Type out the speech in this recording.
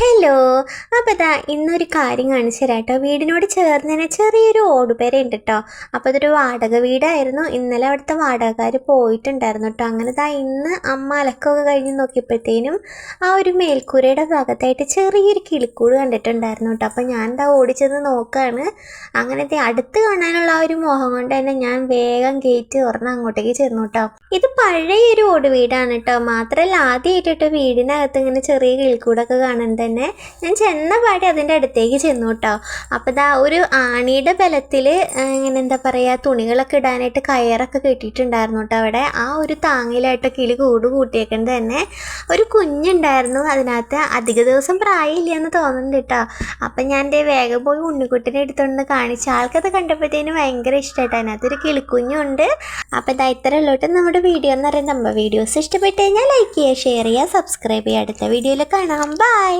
hey hello അപ്പോൾ ഇതാ ഇന്നൊരു കാര്യം കാണിച്ചു തരാം കേട്ടോ വീടിനോട് ചേർന്ന് തന്നെ ചെറിയൊരു ഓടുപേര ഉണ്ട് കേട്ടോ അപ്പോൾ അതൊരു വാടക വീടായിരുന്നു. ഇന്നലെ അവിടുത്തെ വാടകക്കാർ പോയിട്ടുണ്ടായിരുന്നു കേട്ടോ അങ്ങനെ ഇതാ ഇന്ന് അമ്മ അലക്കൊക്കെ കഴിഞ്ഞ് നോക്കിയപ്പോഴത്തേനും ആ ഒരു മേൽക്കൂരയുടെ ഭാഗത്തായിട്ട് ചെറിയൊരു കിളിക്കൂട് കണ്ടിട്ടുണ്ടായിരുന്നു കേട്ടോ അപ്പോൾ ഞാൻ ദാ ഓടിച്ചെന്ന് നോക്കുകയാണ് അങ്ങനെ അടുത്ത് കാണാനുള്ള ആ ഒരു മോഹം കൊണ്ട് തന്നെ ഞാൻ വേഗം ഗേറ്റ് തുറന്ന് അങ്ങോട്ടേക്ക് ചെന്നു കേട്ടോ ഇത് പഴയൊരു ഓട് വീടാണ് കേട്ടോ മാത്രമല്ല ആദ്യമായിട്ടിട്ട് വീടിനകത്ത് ഇങ്ങനെ ചെറിയ കിളിക്കൂടൊക്കെ കാണാൻ തന്നെ. ഞാൻ ചെന്ന പാടി അതിന്റെ അടുത്തേക്ക് ചെന്നു കേട്ടോ. അപ്പോൾ ഇതാ ഒരു ആണിയുടെ ബലത്തിൽ ഇങ്ങനെ എന്താ പറയുക തുണികളൊക്കെ ഇടാനായിട്ട് കയറൊക്കെ കെട്ടിയിട്ടുണ്ടായിരുന്നു കേട്ടോ അവിടെ. ആ ഒരു താങ്ങിലായിട്ട് കിളി കൂട് കൂട്ടിയേക്കുന്നത് തന്നെ ഒരു കുഞ്ഞുണ്ടായിരുന്നു അതിനകത്ത്. അധിക ദിവസം പ്രായമില്ല എന്ന് തോന്നുന്നുണ്ട് കേട്ടോ. അപ്പം ഞാൻ എന്റെ വേഗം പോയി ഉണ്ണിക്കുട്ടിനെ എടുത്തുകൊണ്ട് കാണിച്ച. ആൾക്കത് കണ്ടപ്പോഴത്തേനും ഭയങ്കര ഇഷ്ടമായിട്ട്. അതിനകത്തൊരു കിളിക്കുഞ്ഞുണ്ട്. അപ്പോൾ ഇതാ ഇത്ര ഉള്ളോട്ട് നമ്മുടെ വീഡിയോ എന്ന് പറയുന്നത്. നമ്മുടെ വീഡിയോസ് ഇഷ്ടപ്പെട്ട് കഴിഞ്ഞാൽ ലൈക്ക് ചെയ്യുക ഷെയർ ചെയ്യുക സബ്സ്ക്രൈബ് ചെയ്യുക. അടുത്ത വീഡിയോയിൽ കാണാം. ബൈ